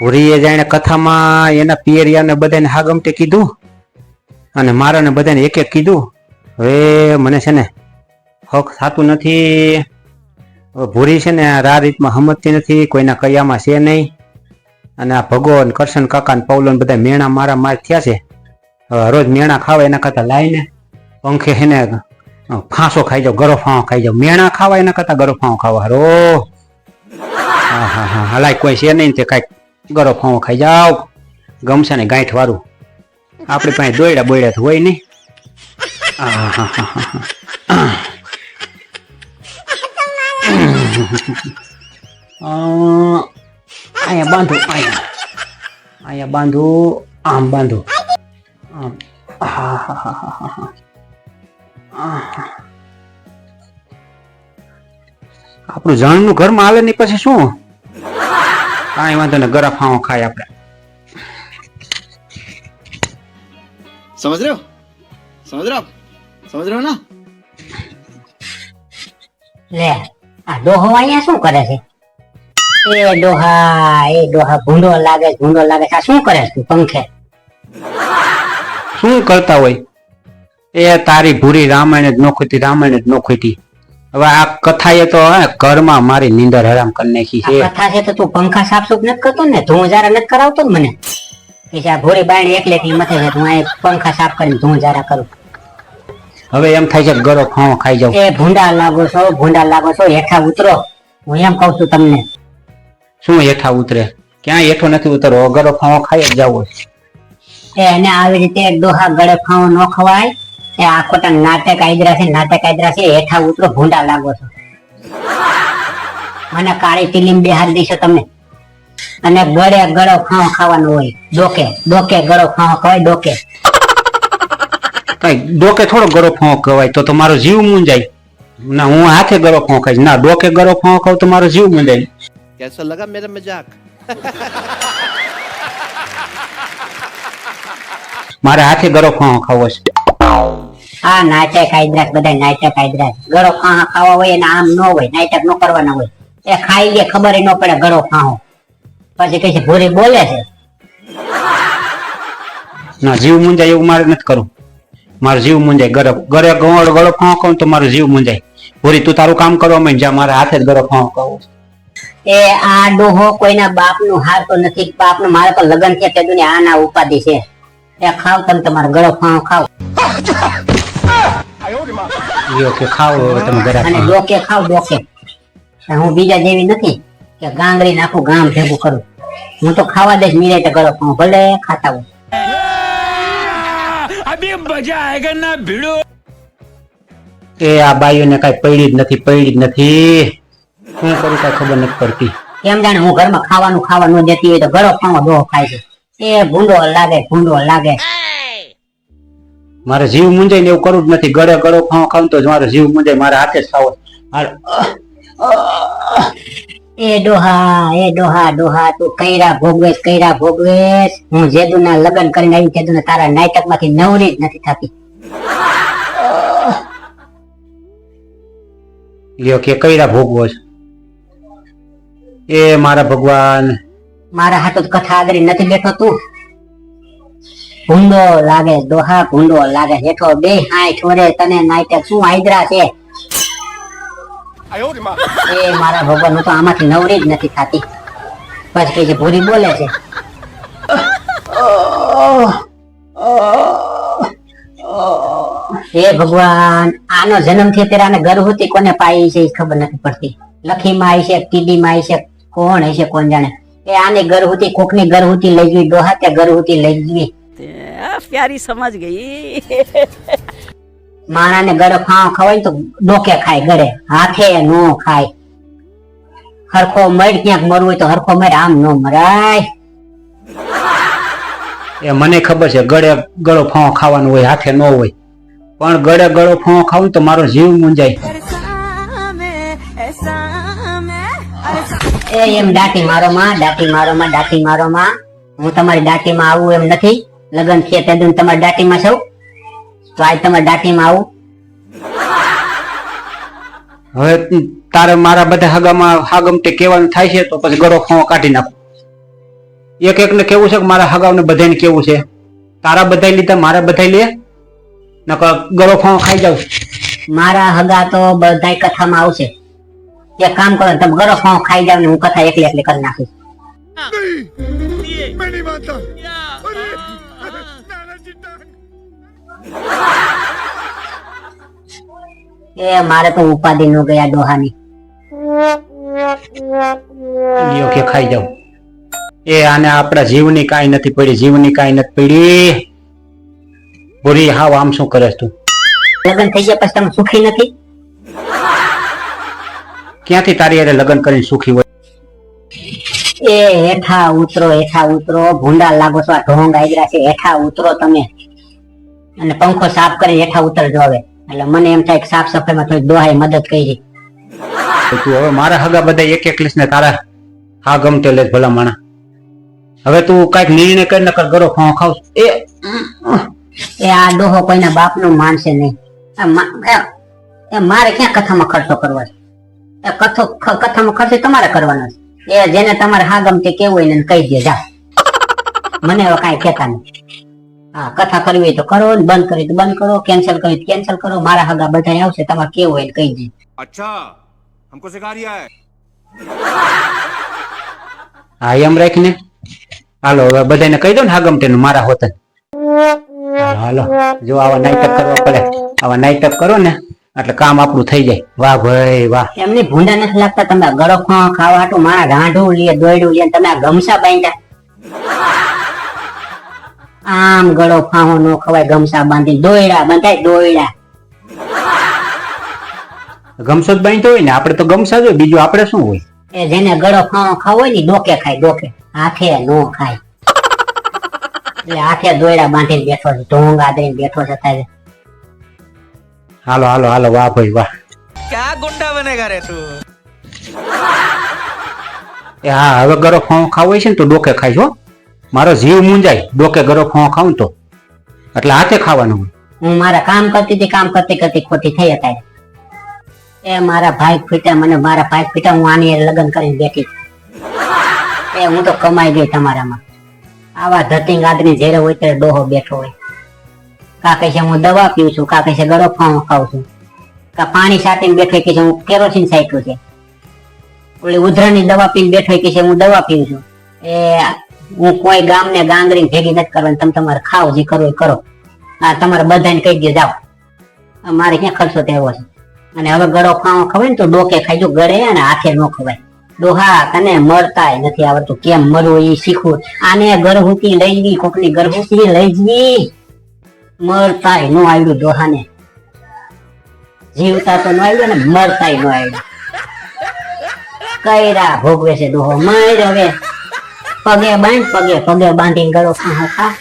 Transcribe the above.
ભૂરીએ જાણે કથામાં એના પિયરિયાને બધાને હાગમટે કીધું અને મારાને બધાને એક એક કીધું, હવે મને છે ને હક થતું નથી. ભૂરી છે ને આ રીતમાં સમજતી નથી, કોઈના કયામાં છે નહીં. અને આ ભગવાન, કરશન કાકા ને બધા મેણા મારા માર થયા છે. રોજ મેણા ખાવા એના કરતા લાવીને પંખે છે ને ફાંસો ખાઈ જાવ ગરો ફાંસો ખાઈ જાવ મેણા ખાવા એના કરતા ગરો ફાંસો ખાવા. રો હા હા હા હલાય કોઈ છે નહીં તે કાંઈક ગરો ફાવો ખાઈ જાવ ગમશે ને ગાંઠ વાળું આપણી પાસે દોયડા બોયડા તો હોય નહીં. હા હા હા હા અહીંયા બાંધો, અહીંયા. અહીંયા બાંધો, આમ બાંધો. આમ. હા હા હા હા હા. આપણું જણનું ઘરમાં આવે નહીં, પછી શું? કાંઈ વાંધો ને ગરફાઓ ખાય આપણે. સમજ રહ્યો? સમજ રહ્યો? સમજ રહ્યો ના? લે આ ડોહો અહીંયા શું કરે છે? એ ડોહા એ ડોહા ભૂંડો લાગે ભૂંડો લાગે આ શું કરે છે પંખે? શું કરતા હોય? એ તારી ભૂરી રામાયણ જ નોખોતી રામાયણ જ નોખોતી હવે આ કથાએ તો ઘરમાં મારી નીંદર હરામ કરી નાખી છે. કથા છે તો તું પંખા સાફ સુફ નથી કરતો ને? ધૂળ જારા નથી કરાવતો ને મને? કે આ ભોરી બાયણી એકલે થી મથે છે હું આ પંખા સાફ કરીને ધૂળ જારા કરું. હવે એમ થાય છે ગરો ફાવો ખાઈ જાવ એ ભૂંડા લાગો છો ભૂંડા લાગો છો હેઠા ઉતરો. હું એમ કઉ છું તમને. શું હેઠા ઉતરે? ક્યાંય હેઠો નથી ઉતરવો. ગરો ફાવો ખાઈ જ જાવ એને આવી રીતે ડોહા ગળે ફાવો ન ખવાય. એ આખો ખોટા નાટક આદરા છે નાટક આદરા છે હેઠા ઉતરો ભૂંડા લાગો છો. મને કાળી તિલીમ બેહાર દેશો તમે. અને ગળે ગળો ખાવ ખાવાનું હોય ડોકે ડોકે ગળો ખાવ ખવાય ડોકે. કઈ ડોકે થોડો ગળો ફોંક કહેવાય તો તમારો જીવ મુંજાય ના હું હાથે ગળો ફોંક ખાઈશ. ના ડોકે ગળો ફોંક તો મારો જીવ મૂંજાય કેસા લગા મેરા મજાક? મારે હાથે ગરો ફોંક ખાવો છે. આ નાટક આયદરા બધા નાટક આયદરા ગળો ખાહા ખાવા હોય અને આમ ન હોય નાટક ન કરવાના હોય. એ ખાઈ લે ખબર ન પડે ગળો ખાહો. પછી કહે છે ભૂરી બોલે છે. ના જીવ મુંજાય એવું મારે નથી કરવું. મારો જીવ મુંજાય. ગરો ગરે ગોળ ગળો ફાવો કહું તો મારો જીવ મુંજાય. ભૂરી તું તારું કામ કરવા માંડ જા મારા હાથે જ ગરો ફાવો કહું એ આ ડોહો કોઈના બાપનું હારતો નથી. બાપનું મારે તો લગ્ન છે તે દુનિયા આના ઉપાધિ છે. એ ખાવ તમે તમારો ગળો ખાવ ખાવ. લ્યો ખાવ તમે ગરા અને ડોકે ખાવ ડોકે હું બીજા જેવી નથી કે ગાંગરી નાખું ગામ ભેગું કરું. હું તો ખાવા દઈશ મીરે તો ગળો ખાવ ભલે ખાતા હોય એ આ બાઈઓને કઈ પડી જ નથી પડી જ નથી. શું કરું કઈ ખબર નથી પડતી. કેમ જાણે હું ઘરમાં ખાવાનું ખાવા ન દેતી હોય તો ગળો ખાવા ડોહો ખાય છે. એ ભૂંડો લાગે ભૂંડો લાગે. મારે જીવ મૂંજાય ને એવું કરવું જ નથી. ગળે ગળો ખાવ ખાવ તો જ મારો જીવ મૂંજાય મારે હાથે જ ખાવો મારે એ ડોહા એ ડોહા ડોહા તું કૈરા ભોગવેશ કૈરા ભોગવેશ. હું જેદુ ના લગ્ન કરીને આવી જેદુ તારા નાટકમાંથી નવરી જ નથી થતી. લ્યો કે કૈરા ભોગવો છે. એ મારા ભગવાન. મારા હાથો કથા આગળ નથી બેઠો તું. ભૂંડો લાગે દોહા ભૂંડો લાગે હેઠો બે હાય છોરે તને નાઈટે શું આયદરા છે? એ મારા ભગવાન હું તો આમાંથી નવરી જ નથી થતી. પછી કઈ છે ભૂરી બોલે છે. હે ભગવાન આનો જન્મ થયો ત્યારે આને ગર્ભવતી કોને પાઈ છે એ ખબર નથી પડતી. લખીમાં આવી છે ટીડીમાં આવી છે કોણ હશે કોણ જાણે. એ આની ગર્ભવતી કોકની ગર્ભવતી લઈ ગઈ દોહા તે ગર્ભવતી લઈ ગઈ. आ, प्यारी समझ गई માણાને ગળે ખાવા ખવાય ને તો ડોકે ખાય ગળે હાથે નો ખાય હરખો મર ક્યાંક મરવું હોય તો હરખો મર આમ નો મરાય એ મને ખબર છે ગળે ગળો ફાવો ખાવાનો હોય હાથે ન હોય પણ ગળે ગળો ફાવો ખાવું તો મારો જીવ મૂંજાય એ એમ દાટી મારો માં દાટી મારો માં દાટી મારો માં હું તમારી દાટીમાં આવું એમ નથી લગન છે તે દુન તમારી દાટીમાં છો તો આજ તમારી દાટીમાં આવું? હવે તારે મારા બધા હગામાં હાગમ તે કહેવાનું થાય છે તો પછી ગરો ફાવો કાઢી નાખો. એક એકને કેવું છે કે મારા હગાવને બધાને કેવું છે? તારા બધા લીધા મારા બધા લે? નકર ગળો ફાંવ ખાઈ જાવ. મારા હગા તો બધાય કથામાં આવશે. એક કામ કરો તમે ગરો ફોં ખાઈ જાવ ને હું કથા એકલી એકલી કરી નાખીશ. એ મારે તો ઉપાધિ નો ગયા ડોહાની. લ્યો કે ખાઈ જાઉં એ આને આપણા જીવની કાંઈ નથી પડી જીવની કાંઈ નથી પડી. ભૂરી હાવ આમ શું કરે તું? લગ્ન થઈ ગયા પછી તમે સુખી નથી? ક્યાંથી તારી અરે લગ્ન કરીને સુખી હોય? એ હેઠા ઉતરો હેઠા ઉતરો ભૂંડા લાગો છો આ ઢોંગ આગ્યા છે હેઠા ઉતરો તમે. અને પંખો સાફ કરી હેઠા ઉતરજો હવે. એટલે મને એમ થાય કે સાફ સફાઈમાં થોડી દોહાઈ મદદ કરી. તું હવે મારા હગા બધા એક એક ને તારા હા ગમતે લે ભલા માણા હવે તું કંઈક નિર્ણય કરી નકર ગરો ખાવ ખાવ. એ એ આ ડોહો કોઈના બાપનું માનશે નહીં. મારે ક્યાં કથામાં ખર્ચો કરવો છે? એ કથો કથામાં ખર્ચો તમારે કરવાનો છે. એ જેને તમારે હા ગમતે કેવું હોય ને એને કહી દે જા. મને હવે કાંઈ કહેતા નહીં. હા કથા કરવી તો કરો બંધ કરી તો બંધ કરો કેન્સલ કરી કેન્સલ કરો. મારા હગા બધા આવશે તમારે કેવું હોય કઈ દે. અચ્છા હમકો સિખા રહ્યા હે હા એમ રાખીને. હાલો હવે બધાને કહી દો ને હાગમટેનું મારા હોતન. હાલો જો આવા નાટક કરવા પડે. આવા નાટક કરો ને એટલે કામ આપણું થઈ જાય. વાહ ભાઈ વાહ. એમને ભૂંડા નથી લાગતા તમે ગળો ખાવા હાટું મારા ગાંઢું લે દોડ્યું લે તમે આ ગમસા બાંધ્યા. આમ ગળો ફાહો નો ખવાય ગમસા બાંધી દોયડા બંધાય દોયડા. ગમસો જ બાંધતો હોય ને આપણે તો ગમસા જ હોય બીજું આપણે શું હોય? એ જેને ગળો ફાહો ખાવ હોય ને ડોકે ખાય ડોકે. હાથે નો ખાય. એટલે હાથે દોયડા બાંધીને બેઠો છે ઢોંગ આદરીને બેઠો છે થાય હાલો હાલો હાલો વાહ ભાઈ વાહ. ક્યાં ગુંડા બનેગા રે તું? એ હા હવે ગળો ફાહો ખાવો હોય છે ને તો ડોકે ખાઈશ હો. મારો જીવ મૂંઝાય. ડોકે ગરો ફોં ખાઉં તો. એટલે હાથે ખાવાનું હોય. હું મારા કામ કરતી હતી, કામ કરતી કરતી ખોટી થઈ હતા એ મારા ભાઈ ફીટા મને મારા ભાઈ ફીટા હું આની લગ્ન કરીને બેઠી. એ હું તો કમાઈ ગઈ તમારામાં. આવા ધતિંગ આદરી જ્યારે હોય ત્યારે ડોહો બેઠો હોય. કા કહે છે, હું દવા પીઉં છું. કા કહે છે, ગળો ફાવો ખાઉં છું. કા પાણી સાટીને બેઠો કે હું કેરોસીન સાઈટું છે. ઓલી ઉધરાની દવા પીને બેઠો કે છે, હું દવા પીઉં છું. એ હું કોઈ ગામને ગાંગરી ભેગી નથી કરવાની. તમે તમારે ખાવ, જે કરો એ કરો. આ તમારે બધાને કહી દે જાઓ. મારે ક્યાં ખર્ચો તેવો છે? અને હવે ગળો ખાવો ખવાય ને તો ડોકે ખાઈજો ગળે અને હાથે ન ખવાય. ડોહા તને મળતાય નથી આવડતું. કેમ મરવું એ શીખવું? આને ગરહુતી લઈ ગઈ કોકની ગરહુતી લઈ જવી મળતાય નો આવડ્યું ડોહાને. જીવતા તો ન આવ્યું ને મરતાય નો આવ્યું કયરા ભોગવે છે ડોહો. મર હવે પગે બાંધ પગે પગે બાંધીને ગળો ખાહો ખા.